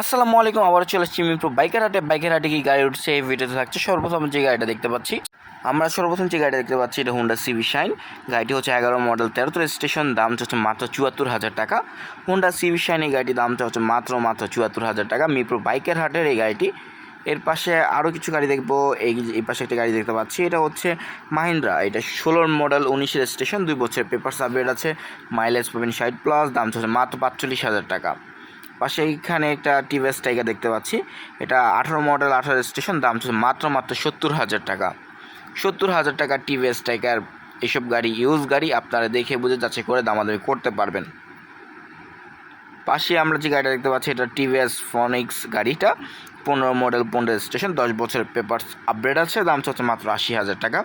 আসসালামু আলাইকুম আবার চলে এসেছি মিরপুর বাইকের হাটে। বাইকের হাটে কি গাড়ি উঠছে, এই ভিডিওতে থাকছে। সর্বপ্রথম যে গাড়িটা দেখতে পাচ্ছি, আমরা সর্বপ্রথম যে গাড়িটা দেখতে পাচ্ছি, এটা হুন্ডা সিভি শাইন গাড়িটি হচ্ছে এগারো মডেল, তেরো রেজিস্ট্রেশন দাম হচ্ছে মাত্র চুয়াত্তর হাজার টাকা। হুন্ডা সিভি শাইন এই গাড়িটির দামটা হচ্ছে মাত্র মাত্র চুয়াত্তর হাজার টাকা। মিরপুর বাইকের হাটের এই গাড়িটি। এর পাশে আরও কিছু গাড়ি দেখব, এই এই পাশে একটা গাড়ি দেখতে পাচ্ছি, এটা হচ্ছে মাহিন্দ্রা এটা ষোলোর মডেল উনিশের স্টেশন দুই বছরের পেপার সাবজেক্ট আছে। মাইলেজ পাবেন ষাট প্লাস দাম হচ্ছে মাত্র পাঁচচল্লিশ হাজার টাকা। পাশে এইখানে একটা টিভিএস টাইগার দেখতে পাচ্ছি। এটা আঠারো মডেল, আঠারো স্টেশন, দাম হচ্ছে মাত্র মাত্র সত্তর হাজার টাকা। সত্তর হাজার টাকা টিভিএস টাইগার এইসব গাড়ি, ইউজ গাড়ি আপনারা দেখে বুঝে যাচাই করে দামাদামি করতে পারবেন। পাশে আমরা যে গাড়িটা দেখতে পাচ্ছি, এটা টিভিএস ফনিক্স গাড়িটা। পনেরো মডেল, পনেরো স্টেশন, দশ বছরের পেপার আপডেট আছে, দাম হচ্ছে মাত্র আশি হাজার টাকা।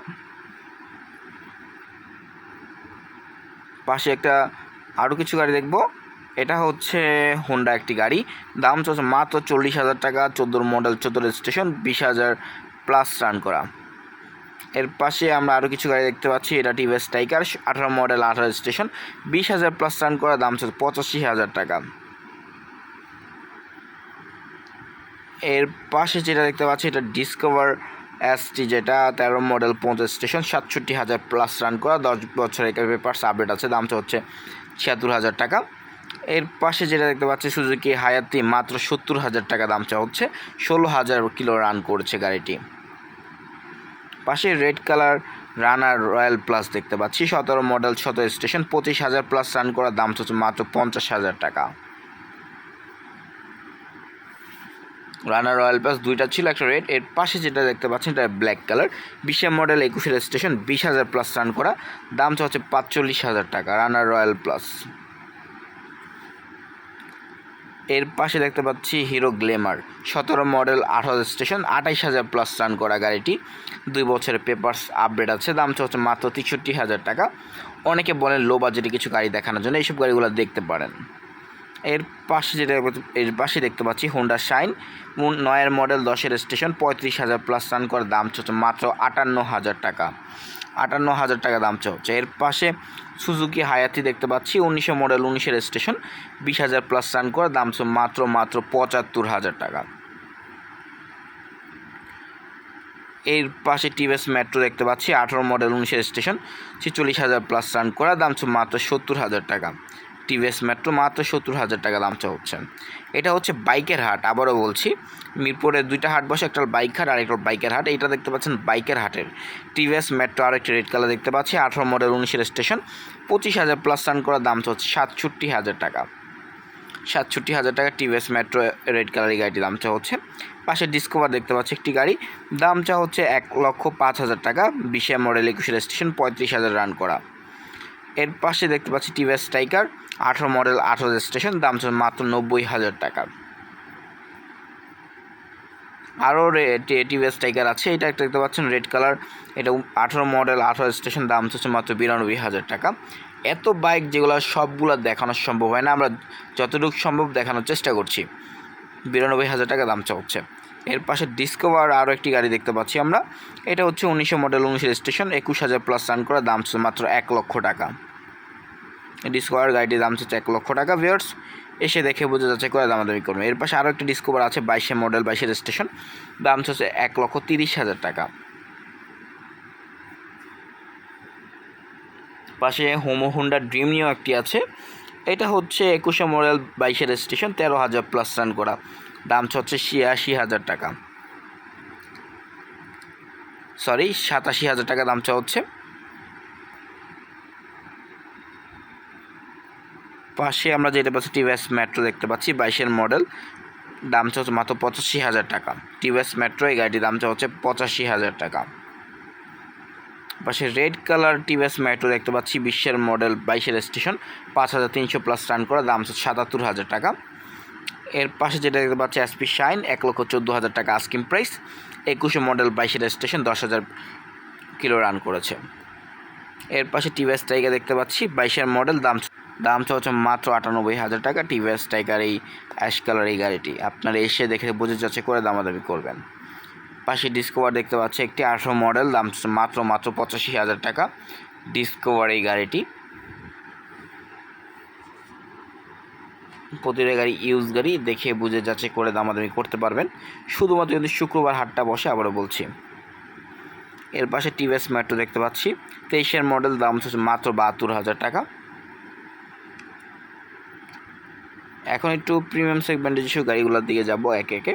পাশে একটা আরও কিছু গাড়ি দেখব। এটা হচ্ছে হোন্ডা একটি গাড়ি। দাম চলছে মাত্র চল্লিশ হাজার টাকা, চোদ্দোর মডেল চোদ্দোর স্টেশন বিশ হাজার প্লাস রান করা। এর পাশে আমরা আরও কিছু গাড়ি দেখতে পাচ্ছি, এটা টিভিএস টাইকার আঠারো মডেল আঠারো স্টেশন বিশ হাজার প্লাস রান করা, দাম চলছে পঁচাশি হাজার টাকা। এর পাশে যেটা দেখতে পাচ্ছি, এটা ডিসকভার এসটি যেটা, তেরো মডেল পঞ্চাশ স্টেশন সাতষট্টি হাজার প্লাস রান করা, দশ বছর একার পেপার আপডেট আছে দামটা হচ্ছে ছিয়াত্তর হাজার টাকা। এর পাশে যেটা দেখতে পাচ্ছি, সুজুকি হায়াতি মাত্র সত্তর হাজার টাকা দাম চা হচ্ছে ষোলো হাজার কিলো রান করছে গাড়িটি। পাশে red colour Runner royal plus দেখতে পাচ্ছি, সতেরো মডেল সতেরো স্টেশন পঁচিশ হাজার প্লাস রান করার দাম হচ্ছে মাত্র পঞ্চাশ হাজার টাকা। রানার রয়্যাল প্লাস দুইটা ছিল, একটা রেড এর পাশে যেটা দেখতে পাচ্ছেন এটা ব্ল্যাক কালার বিশে মডেল একুশের স্টেশন বিশ হাজার প্লাস রান করা, দাম হচ্ছে পাঁচচল্লিশ হাজার টাকা রানার রয়্যাল প্লাস এর পাশে দেখতে পাচ্ছি হিরো গ্লেমার। সতেরো মডেল, আঠারো স্টেশন, আঠাইশ হাজার প্লাস রান করা গাড়িটি। দুই বছরের পেপার্স আপডেট আছে, দাম হচ্ছে মাত্র তেষট্টি হাজার টাকা। অনেকে বলেন লো বাজেটে কিছু গাড়ি দেখানোর জন্য এইসব গাড়িগুলো দেখতে পারেন। এর পাশে যেটা এর পাশে দেখতে পাচ্ছি হোন্ডা শাইন নয়ের মডেল দশের স্টেশন পঁয়ত্রিশ হাজার প্লাস রান করার দাম হচ্ছে মাত্র আটান্ন হাজার টাকা। আটান্ন হাজার টাকা দাম হচ্ছে এর পাশে সুজুকি হায়াতি দেখতে পাচ্ছি উনিশশো মডেল, উনিশের স্টেশন বিশ হাজার প্লাস রান করে দাম মাত্র মাত্র পঁচাত্তর হাজার টাকা। এর পাশে টিভিএস মেট্রো দেখতে পাচ্ছি, আঠেরো মডেল, উনিশের স্টেশন ছেচল্লিশ হাজার প্লাস রান করা, দাম মাত্র সত্তর হাজার টাকা। টিভিএস মেট্রো মাত্র সত্তর হাজার টাকা দামটা হচ্ছে এটা হচ্ছে বাইকের হাট, আবারও বলছি। মিরপুরে দুইটা হাট বসে, একটা বাইক হাট আর একটা বাইকের হাট। এইটা দেখতে পাচ্ছেন বাইকের হাটের। টিভিএস মেট্রো আর একটা রেড কালার দেখতে পাচ্ছি। আঠারো মডেল, উনিশের স্টেশন। পঁচিশ হাজার প্লাস রান করার দাম হচ্ছে সাতষট্টি হাজার টাকা। সাতষট্টি হাজার টাকা টিভিএস মেট্রো রেড কালারের গাড়িটি দাম চা হচ্ছে পাশে ডিসকভার দেখতে পাচ্ছি একটি গাড়ি। দামটা হচ্ছে এক লক্ষ পাঁচ হাজার টাকা। বিশে মডেল, একুশের স্টেশন, পঁয়ত্রিশ হাজার রান করা। এর পাশে দেখতে পাচ্ছি টিভিএস টাইকার আঠারো মডেল, আঠারো স্টেশন দাম ছিল মাত্র নব্বই হাজার টাকা। আরও টিভিএস টাইগার আছে, এটা একটা দেখতে পাচ্ছেন, রেড কালার। এটা আঠারো মডেল, আঠারো স্টেশন দাম হচ্ছে মাত্র বিরানব্বই হাজার টাকা। এত বাইক যেগুলো সবগুলো দেখানো সম্ভব হয় না, আমরা যতটুকু সম্ভব দেখানোর চেষ্টা করছি। বিরানব্বই হাজার টাকা দাম হচ্ছে এর পাশে ডিসকভার আরও একটি গাড়ি দেখতে পাচ্ছি আমরা। এটা হচ্ছে উনিশশো মডেল উনিশের স্টেশন একুশ হাজার প্লাস রান করা, দাম মাত্র এক লক্ষ টাকা। ডিসকভার গাড়িটির দাম হচ্ছে এক লক্ষ টাকা ভিয়ার্স এসে দেখে বুঝে যাচ্ছে করে দামাদামি করবে। এর পাশে আরও একটি ডিসকভার আছে, বাইশে মডেল বাইশের স্টেশন দাম হচ্ছে এক লক্ষ তিরিশ হাজার টাকা। পাশে হোমো হুন্ডা ড্রিম নিয়েও একটি আছে। এটা হচ্ছে একুশে মডেল বাইশের স্টেশন তেরো হাজার প্লাস রান করা। দাম হচ্ছে ছিয়াশি হাজার টাকা। সরি সাতাশি হাজার টাকা দাম হচ্ছে। পাশে আমরা যেটা পাচ্ছি টিভিএস মেট্রো দেখতে পাচ্ছি, বাইশের মডেল দাম হচ্ছে মাত্র পঁচাশি হাজার টাকা। টিভিএস মেট্রো এই গাড়িটির দাম হচ্ছে পঁচাশি হাজার টাকা। পাশে রেড কালার টিভিএস মেট্রো দেখতে পাচ্ছি বিশ্বের মডেল বাইশের স্টেশন পাঁচ হাজার তিনশো প্লাস রান করা, দাম হচ্ছে সাতাত্তর হাজার টাকা। এর পাশে যেটা দেখতে পাচ্ছি এসপি শাইন এক লক্ষ চোদ্দ হাজার টাকা আস্কিম প্রাইস একুশে মডেল বাইশের স্টেশন দশ হাজার কিলো রান করেছে। এর পাশে টিভিএস টাইগার দেখতে পাচ্ছি, বাইশের মডেল দাম দাম হচ্ছে মাত্র আটানব্বই হাজার টাকা। টিভিএস টাইগার এই অ্যাশ কালার এই গাড়িটি। আপনারা এসে দেখে বুঝে যাচ্ছে, করে দামাদামি করবেন। পাশে ডিসকভার দেখতে পাচ্ছি, একটি আঠারো মডেল দাম মাত্র মাত্র পঁচাশি হাজার টাকা। ডিসকভার এই গাড়িটি। প্রতিটা গাড়ি ইউজ গাড়ি দেখে বুঝে যাচাই করে দামাদামি করতে পারবেন। শুধুমাত্র কিন্তু শুক্রবার হাটটা বসে আবারও বলছি। এর পাশে টিভিএস মেট্রো দেখতে পাচ্ছি। তেইশের মডেল দাম হচ্ছে মাত্র বাহাত্তর হাজার টাকা। এখন একটু প্রিমিয়াম সেগমেন্টের যেসব গাড়িগুলোর দিকে যাব একে একে।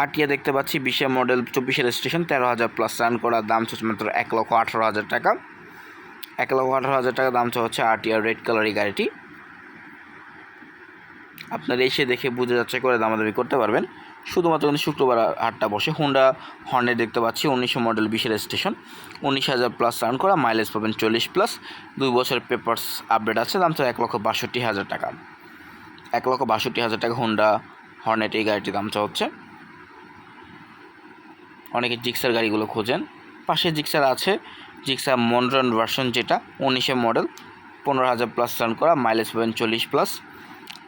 আরটিয়া দেখতে পাচ্ছি বিশের মডেল চব্বিশের স্টেশন তেরো হাজার প্লাস রান করার দাম হচ্ছে মাত্র এক লক্ষ আঠারো হাজার টাকা। এক লক্ষ আঠারো হাজার টাকা, দাম হচ্ছে আরটিআর রেড কালার এই গাড়িটি। আপনারা এসে দেখে বুঝে যাচ্ছে, করে দামাদামি করতে পারবেন। শুধুমাত্র কিন্তু শুক্রবার হাটটা বসে হুন্ডা হর্নে দেখতে পাচ্ছি, উনিশশো মডেল বিশের স্টেশন উনিশ হাজার প্লাস রান করা মাইলেজ পাবেন চল্লিশ প্লাস দুই বছর পেপার্স আপডেট আছে, দাম তো এক লক্ষ বাষট্টি হাজার টাকা। এক লক্ষ বাষট্টি হাজার টাকা হুন্ডা হর্নেট এই গাড়িটির দামটা হচ্ছে। অনেকে জিক্সার গাড়িগুলো খোঁজেন। পাশে জিক্সার আছে জিক্সার মনরন ভার্সন যেটা, উনিশে মডেল পনেরো হাজার প্লাস রান করা মাইলেজ পাবেন চল্লিশ প্লাস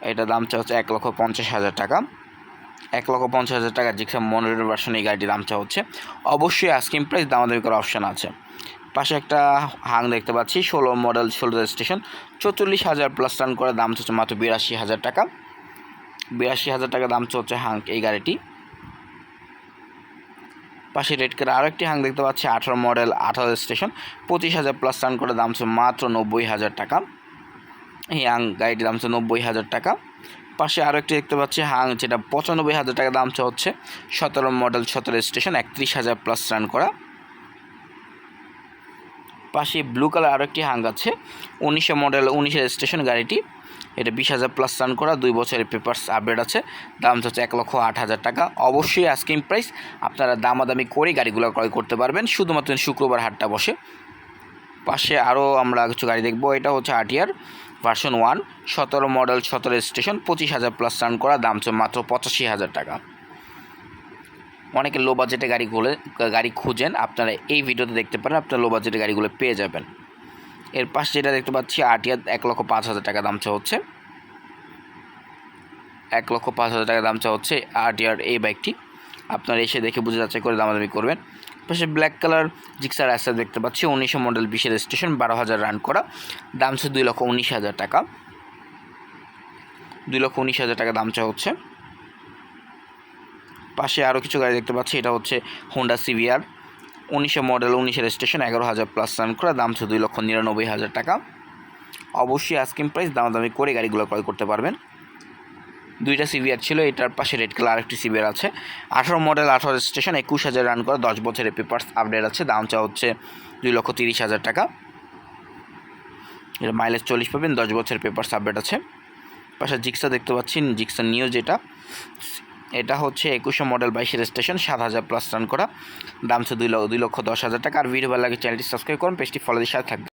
এটা দাম হচ্ছে এক লক্ষ পঞ্চাশ হাজার টাকা। এক লক্ষ পঞ্চাশ হাজার টাকা জিক্সার মনোরন ভার্সন এই গাড়িটির দাম হচ্ছে। অবশ্যই আস্কিং প্রাইস দামাদামি করার অপশান আছে। পাশে একটা হাং দেখতে পাচ্ছি, ষোলো মডেল ষোলো রেজিস্ট্রেশন চৌচল্লিশ হাজার প্লাস রান করে দাম হচ্ছে মাত্র বিরাশি হাজার টাকা। বিরাশি হাজার টাকা দাম হচ্ছে হাং এই গাড়িটি। পাশে রেড কালার আরও একটি হাং দেখতে পাচ্ছি, আঠারো মডেল আঠারো স্টেশন পঁচিশ হাজার প্লাস রান করে দাম হচ্ছে মাত্র নব্বই হাজার টাকা। এই হাং গাড়িটির দাম হচ্ছে নব্বই হাজার টাকা। পাশে আরও একটি দেখতে পাচ্ছি, হাং, যেটা পঁচানব্বই হাজার টাকা দাম হচ্ছে সতেরো মডেল, সতেরো স্টেশন, একত্রিশ হাজার প্লাস রান করা। পাশে ব্লু কালার আরও একটি হাং আছে, উনিশে মডেল, উনিশের স্টেশন গাড়িটি। এটা বিশ হাজার প্লাস রান করা, দুই বছরের পেপার্স আপডেট আছে, দাম হচ্ছে এক লক্ষ আট হাজার টাকা। অবশ্যই আস্কিং প্রাইস আপনারা দামাদামি করে গাড়িগুলো ক্রয় করতে পারবেন, শুধুমাত্র শুক্রবার হাটটা বসে। পাশে আরও আমরা কিছু গাড়ি দেখব, এটা হচ্ছে আটিয়ার ভার্সন ওয়ান সতেরো মডেল সতেরো স্টেশন পঁচিশ হাজার প্লাস রান করা, দাম হচ্ছে মাত্র পঁচাশি হাজার টাকা। অনেকে লো বাজেটে গাড়ি গুলো গাড়ি খুঁজেন, আপনারা এই ভিডিওতে দেখতে পারেন, আপনারা লো বাজেটে গাড়িগুলো পেয়ে যাবেন। এর পাশে যেটা দেখতে পাচ্ছি আটিয়া এক লক্ষ পাঁচ হাজার টাকা দাম চা হচ্ছে। এক লক্ষ পাঁচ হাজার টাকা দাম চা হচ্ছে আরটিআর এই বাইকটি আপনারা এসে দেখে বুঝে যাচাই করে দামাদামি করবেন। পাশে ব্ল্যাক কালার জিক্সার অ্যাসার দেখতে পাচ্ছি, উনিশশো মডেল বিশের স্টেশন বারো হাজার রান করা। দাম হচ্ছে দুই লক্ষ উনিশ হাজার টাকা। দুই লক্ষ উনিশ হাজার টাকা দাম চা হচ্ছে। পাশে আরও কিছু গাড়ি দেখতে পাচ্ছি, এটা হচ্ছে হোন্ডা সিভিআর উনিশশো মডেল উনিশের স্টেশন এগারো হাজার প্লাস রান করা, দাম হচ্ছে দুই লক্ষ নিরানব্বই হাজার টাকা। অবশ্যই আস্কিং প্রাইস দামাদামি করে গাড়িগুলো ক্রয় করতে পারবেন। দুইটা সিভিআর ছিল, এটার পাশে রেড কালার আরেকটি সিভিআর আছে। আঠারো মডেল আঠারো স্টেশন একুশ হাজার রান করা দশ বছরের পেপার্স আপডেট আছে। দাম চা হচ্ছে দুই লক্ষ তিরিশ হাজার টাকা। এটা মাইলেজ চল্লিশ পাবেন, দশ বছরের পেপার্স আপডেট আছে। পাশে জিক্সা দেখতে পাচ্ছি জিক্সা নিউ যেটা। এটা হচ্ছে একুশশো মডেল বাইশের স্টেশন সাত হাজার প্লাস রান করা। দাম হচ্ছে দুই লক্ষ দুই লক্ষ দশ হাজার টাকা। আর ভিডিও ভালো লাগে চ্যানেলটি সাবস্ক্রাইব করুন পেজটি ফলো দিয়ে সাথে থাকবে